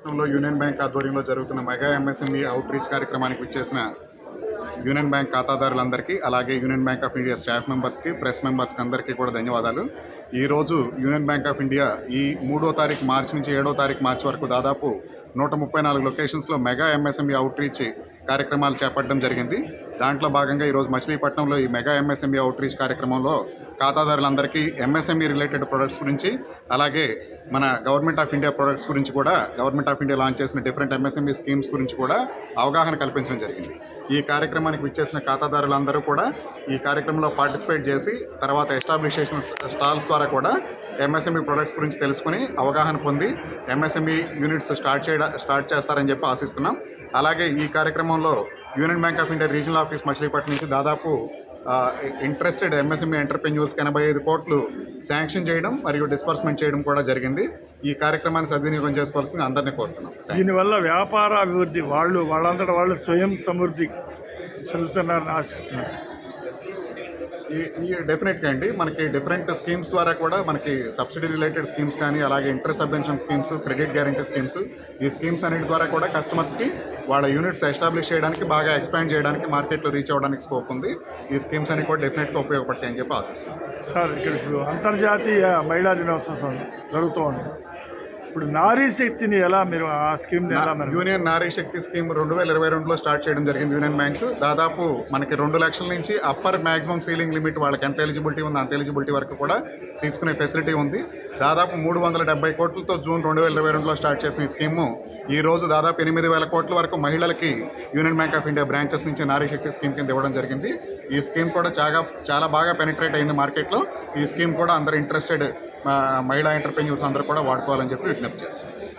రాష్ట్రంలో union bank ఆధ్వర్యంలో జరుగుతున్న మెగా ఎంఎస్ఎంఈ అవుట్ రీచ్ కార్యక్రమానికి విచ్చేసిన యూనియన్ బ్యాంక్ ఖాతాదారులందరికీ అలాగే union bank of India staff మెంబర్స్కి ప్రెస్ మెంబర్స్కి అందరికీ కూడా ధన్యవాదాలు. ఈరోజు యూనియన్ బ్యాంక్ ఆఫ్ ఇండియా ఈ మూడో తారీఖు మార్చి నుంచి ఏడో తారీఖు మార్చి వరకు దాదాపు నూట ముప్పై నాలుగు లొకేషన్స్లో మెగా ఎంఎస్ఎంఈ అవుట్ రీచ్ కార్యక్రమాలు చేపట్టడం జరిగింది. దాంట్లో భాగంగా ఈరోజు మచిలీపట్నంలో ఈ మెగా ఎంఎస్ఎంఈ అవుట్రీచ్ కార్యక్రమంలో ఖాతాదారులందరికీ ఎంఎస్ఎంఈ రిలేటెడ్ ప్రొడక్ట్స్ గురించి అలాగే మన గవర్నమెంట్ ఆఫ్ ఇండియా ప్రొడక్ట్స్ గురించి కూడా గవర్నమెంట్ ఆఫ్ ఇండియా లాంచ్ చేసిన different M S M E schemes గురించి కూడా అవగాహన కల్పించడం జరిగింది. ఈ కార్యక్రమానికి విచ్చేసిన ఖాతాదారులందరూ కూడా ఈ కార్యక్రమంలో పార్టిసిపేట్ చేసి తర్వాత ఎస్టాబ్లిష్ చేసిన స్టాల్స్ ద్వారా కూడా ఎంఎస్ఎంఈ ప్రొడక్ట్స్ గురించి తెలుసుకుని అవగాహన పొంది M S M E units start చేయడం స్టార్ట్ చేస్తారని చెప్పి ఆశిస్తున్నాం. అలాగే ఈ కార్యక్రమంలో union bank of India regional office Machilipatnam నుంచి దాదాపు ఇంట్రెస్టెడ్ ఎంఎస్ఎంఈ ఎంటర్ప్రెన్యూర్స్కి ఎనభై ఐదు కోట్లు శాంక్షన్ చేయడం మరియు డిస్బర్స్మెంట్ చేయడం కూడా జరిగింది. ఈ కార్యక్రమాన్ని సద్వినియోగం చేసుకోవాల్సింది అందరినీ కోరుతున్నాం. దీనివల్ల వ్యాపార అభివృద్ధి వాళ్ళు వాళ్ళంతటా వాళ్ళు స్వయం సమృద్ధి చెందుతున్నారని ఆశిస్తున్నారు ఈ ఈ డెఫినెట్గా అండి. మనకి డిఫరెంట్ స్కీమ్స్ ద్వారా కూడా మనకి సబ్సిడీ రిలేటెడ్ స్కీమ్స్ కానీ అలాగే interest subvention schemes credit guarantee schemes ఈ స్కీమ్స్ అన్నిటి ద్వారా కూడా కస్టమర్స్కి వాళ్ళ యూనిట్స్ ఎస్టాబ్లిష్ చేయడానికి బాగా ఎక్స్పాండ్ చేయడానికి మార్కెట్లో రీచ్ అవ్వడానికి స్కోప్ ఉంది. ఈ స్కీమ్స్ అన్ని కూడా డెఫినెట్గా ఉపయోగపడతాయని చెప్పి ఆశిస్తున్నాం. సార్ ఇక్కడ ఇప్పుడు అంతర్జాతీయ మహిళా దినోత్సవం జరుగుతోంది. ఇప్పుడు నారీ శక్తిని ఎలా మీరు ఆ స్కీమ్ని ఎలా మరి యూనియన్ నారీ శక్తి స్కీమ్ రెండు వేల ఇరవై రెండులో స్టార్ట్ చేయడం జరిగింది యూనియన్ బ్యాంక్. దాదాపు మనకి రెండు లక్షల నుంచి అప్పర్ మాక్సిమం సీలింగ్ లిమిట్ వాళ్ళకి ఎంత ఎలిజిబిలిటీ ఉంది అంత ఎలిజిబిలిటీ వరకు కూడా తీసుకునే ఫెసిలిటీ ఉంది. దాదాపు మూడు వందల డెబ్బై కోట్లతో జూన్ రెండు వేల ఇరవై రెండులో స్టార్ట్ చేసిన ఈ స్కీము ఈ రోజు దాదాపు ఎనిమిది వేల కోట్ల వరకు మహిళలకి union bank of India branches నుంచి నారీ శక్తి స్కీమ్ కింద ఇవ్వడం జరిగింది. ఈ స్కీమ్ కూడా చాలా చాలా బాగా పెనిట్రేట్ అయింది మార్కెట్లో. ఈ స్కీమ్ కూడా అందరు ఇంట్రెస్టెడ్ మహిళా ఎంటర్ప్రెన్యూర్స్ అందరూ కూడా వాడుకోవాలని చెప్పి విజ్ఞప్తి చేస్తున్నాం